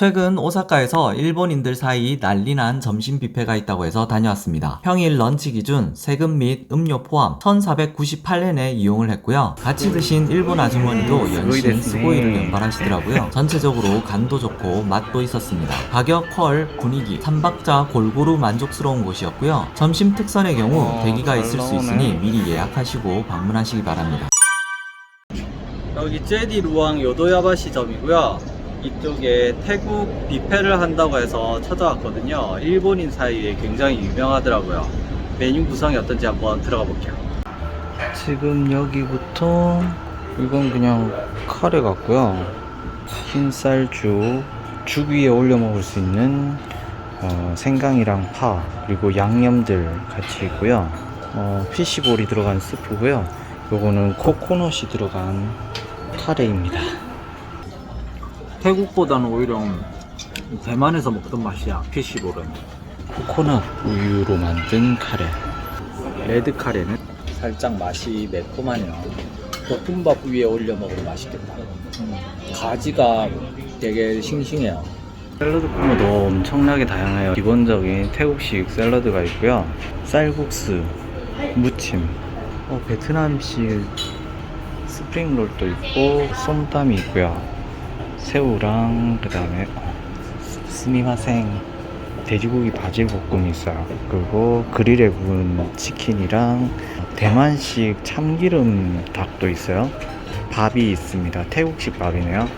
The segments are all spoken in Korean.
최근 오사카에서 일본인들 사이 난리난 점심 뷔페가 있다고 해서 다녀왔습니다. 평일 런치 기준 세금 및 음료 포함 1,498엔에 이용을 했고요. 같이 드신 일본 아주머니도 연신 스고이를 연발하시더라고요. 전체적으로 간도 좋고 맛도 있었습니다. 가격, 퀄, 분위기, 3박자 골고루 만족스러운 곳이었고요. 점심 특선의 경우 어, 대기가 잘 있을 수. 있으니 미리 예약하시고 방문하시기 바랍니다. 여기 제디 루앙 요도야바시점이고요. 이쪽에 태국 뷔페를 한다고 해서 찾아왔거든요. 일본인 사이에 굉장히 유명하더라고요. 메뉴 구성이 어떤지 한번 들어가 볼게요. 지금 여기부터 이건 그냥 카레 같고요. 흰쌀죽, 죽 위에 올려 먹을 수 있는 어, 생강이랑 파 그리고 양념들 같이 있고요. 어, 피시볼이 들어간 스프고요. 요거는 코코넛이 들어간 카레입니다. 태국보다는 오히려 대만에서 먹던 맛이야 피시볼은. 코코넛 우유로 만든 카레. 레드 카레는 살짝 맛이 매콤하네요. 볶음밥 위에 올려 먹으면 맛있겠다. 음, 가지가 되게 싱싱해요. 샐러드 품목도 엄청나게 다양해요. 기본적인 태국식 샐러드가 있고요. 쌀국수, 무침, 어, 베트남식 스프링롤도 있고 쏨땀이 있고요. 새우랑 그 다음에 어, 스미마생 돼지고기 바질 볶음이 있어요. 그리고 그릴에 구운 치킨이랑 대만식 참기름 닭도 있어요. 밥이 있습니다. 태국식 밥이네요.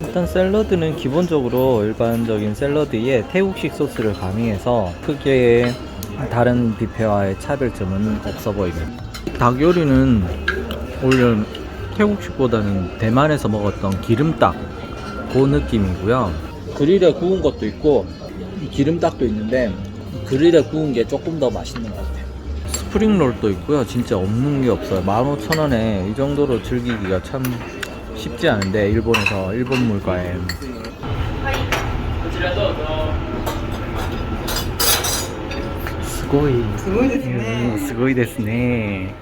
일단 샐러드는 기본적으로 일반적인 샐러드에 태국식 소스를 가미해서 크게 다른 뷔페와의 차별점은 없어 보입니다. 닭 요리는 오히려 태국식보다는 대만에서 먹었던 기름닭 그 느낌이고요. 그릴에 구운 것도 있고 기름닭도 있는데 그릴에 구운 게 조금 더 맛있는 것 같아요. 스프링롤도 있고요. 진짜 없는 게 없어요. 15,000원에 이 정도로 즐기기가 참 쉽지 않은데 일본에서 일본 물가에 스고이 すごいですね。 음, 스고이 데스네.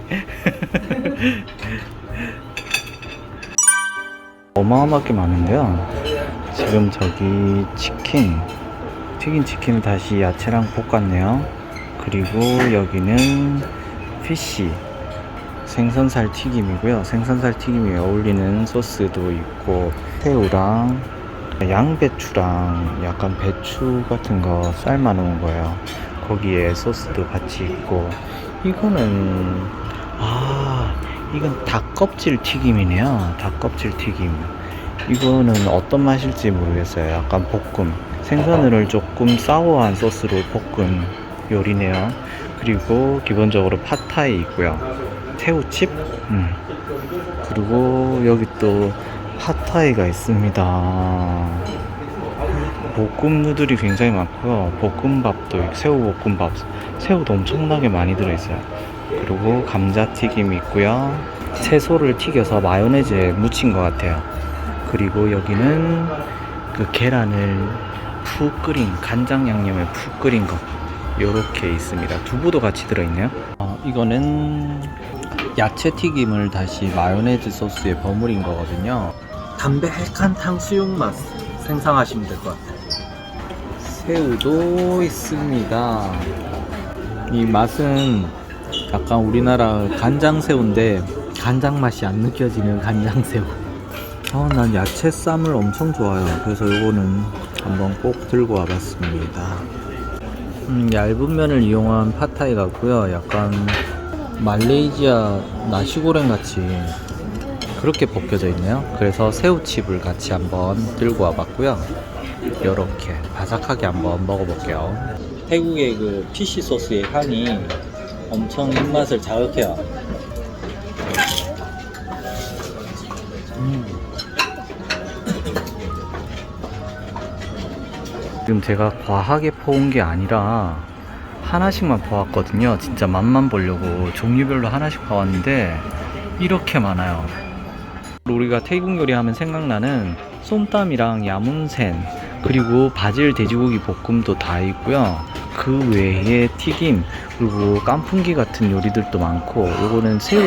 어마어마하게 많은데요. 지금 저기 치킨, 튀긴 치킨을 다시 야채랑 볶았네요. 그리고 여기는 피쉬, 생선살 튀김이고요. 생선살 튀김에 어울리는 소스도 있고, 새우랑 양배추랑 약간 배추 같은 거 삶아 놓은 거예요. 거기에 소스도 같이 있고, 이거는, 아, 이건 닭껍질 튀김이네요. 닭껍질 튀김. 이거는 어떤 맛일지 모르겠어요. 약간 볶음. 생선을 조금 사워한 소스로 볶은 요리네요. 그리고 기본적으로 팟타이 있고요. 새우칩? 음. 그리고 여기 또 팟타이가 있습니다. 볶음 누들이 굉장히 많고요. 볶음밥도 있- 새우 볶음밥, 새우도 엄청나게 많이 들어있어요. 그리고 감자튀김이 있고요. 채소를 튀겨서 마요네즈에 묻힌 것 같아요. 그리고 여기는 그 계란을 푹 끓인 간장 양념에 푹 끓인 거 요렇게 있습니다. 두부도 같이 들어있네요. 어, 이거는 야채 튀김을 다시 마요네즈 소스에 버무린 거거든요. 담백한 탕수육 맛 생상하시면 될 것 같아요. 새우도 있습니다. 이 맛은 약간 우리나라 간장새우인데 간장 맛이 안 느껴지는 간장새우. 어, 난 야채 쌈을 엄청 좋아해요. 그래서 요거는 한번 꼭 들고 와봤습니다. 음, 얇은 면을 이용한 팟타이 같고요. 약간 말레이시아 나시고랭 같이 그렇게 벗겨져 있네요. 그래서 새우칩을 같이 한번 들고 와봤고요. 이렇게 바삭하게 한번 먹어볼게요. 태국의 그 피시 소스의 향이 엄청 입맛을 자극해요. 음. 지금 제가 과하게 퍼온 게 아니라 하나씩만 퍼왔거든요. 진짜 맛만 보려고 종류별로 하나씩 퍼왔는데 이렇게 많아요. 우리가 태국 요리 하면 생각나는 쏨땀이랑 야문센 그리고 바질 돼지고기 볶음도 다 있고요. 그 외에 튀김 그리고 깐풍기 같은 요리들도 많고 요거는 새우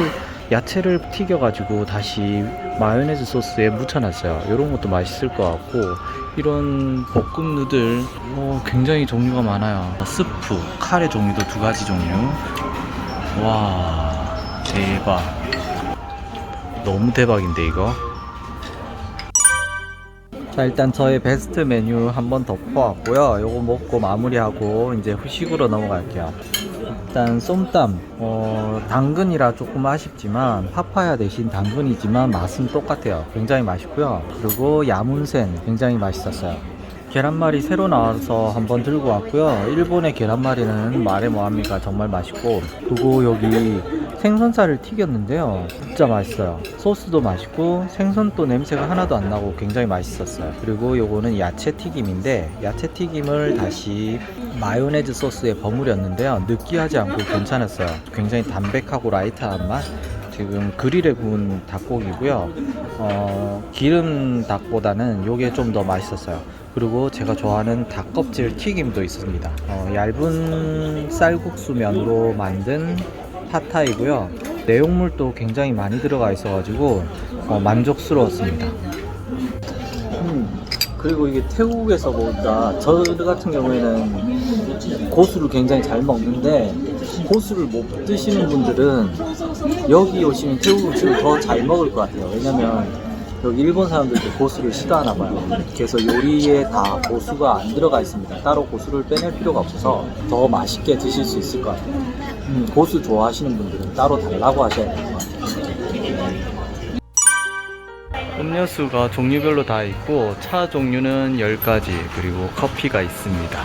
야채를 튀겨가지고 다시 마요네즈 소스에 묻혀놨어요. 이런 것도 맛있을 것 같고 이런 볶음 누들 어, 굉장히 종류가 많아요. 스프, 카레 종류도 두 가지 종류. 와 대박. 너무 대박인데 이거. 자 일단 저의 베스트 메뉴 한번 덮어왔고요. 요거 먹고 마무리하고 이제 후식으로 넘어갈게요. 일단 쏨땀. 어, 당근이라 조금 아쉽지만 파파야 대신 당근이지만 맛은 똑같아요. 굉장히 맛있고요. 그리고 야문센. 굉장히 맛있었어요 계란말이 새로 나와서 한번 들고 왔고요. 일본의 계란말이는 말해 뭐합니까 정말 맛있고 그리고 여기 생선살을 튀겼는데요. 진짜 맛있어요. 소스도 맛있고 생선도 냄새가 하나도 안 나고 굉장히 맛있었어요. 그리고 요거는 야채 튀김인데 야채 튀김을 다시 마요네즈 소스에 버무렸는데요. 느끼하지 않고 괜찮았어요. 굉장히 담백하고 라이트한 맛 지금 그릴에 구운 닭고기고요. 어, 기름 닭보다는 요게 좀 더 맛있었어요. 그리고 제가 좋아하는 닭껍질 튀김도 있습니다. 어, 얇은 쌀국수 면으로 만든 팟타이고요. 내용물도 굉장히 많이 들어가 있어가지고 어, 만족스러웠습니다. 그리고 이게 태국에서 보니까 저 같은 경우에는 고수를 굉장히 잘 먹는데 고수를 못 드시는 분들은 여기 오시면 태국 음식을 더 잘 먹을 것 같아요. 왜냐면 여기 일본 사람들도 고수를 싫어하나 봐요. 그래서 요리에 다 고수가 안 들어가 있습니다. 따로 고수를 빼낼 필요가 없어서 더 맛있게 드실 수 있을 것 같아요. 음, 고수 좋아하시는 분들은 따로 달라고 하셔야 될 것 같아요. 음료수가 종류별로 다 있고 차 종류는 10가지 그리고 커피가 있습니다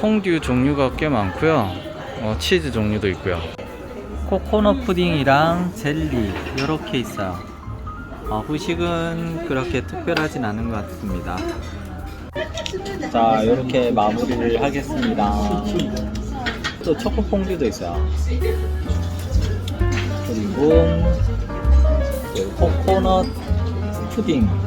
퐁듀 종류가 꽤 많고요 어, 치즈 종류도 있고요 코코넛 푸딩이랑 젤리 이렇게 있어요. 어, 후식은 그렇게 특별하진 않은 것 같습니다. 자 이렇게 마무리를 하겠습니다. 또 초코 퐁듀도 있어요. 그리고 그 코코넛 푸딩.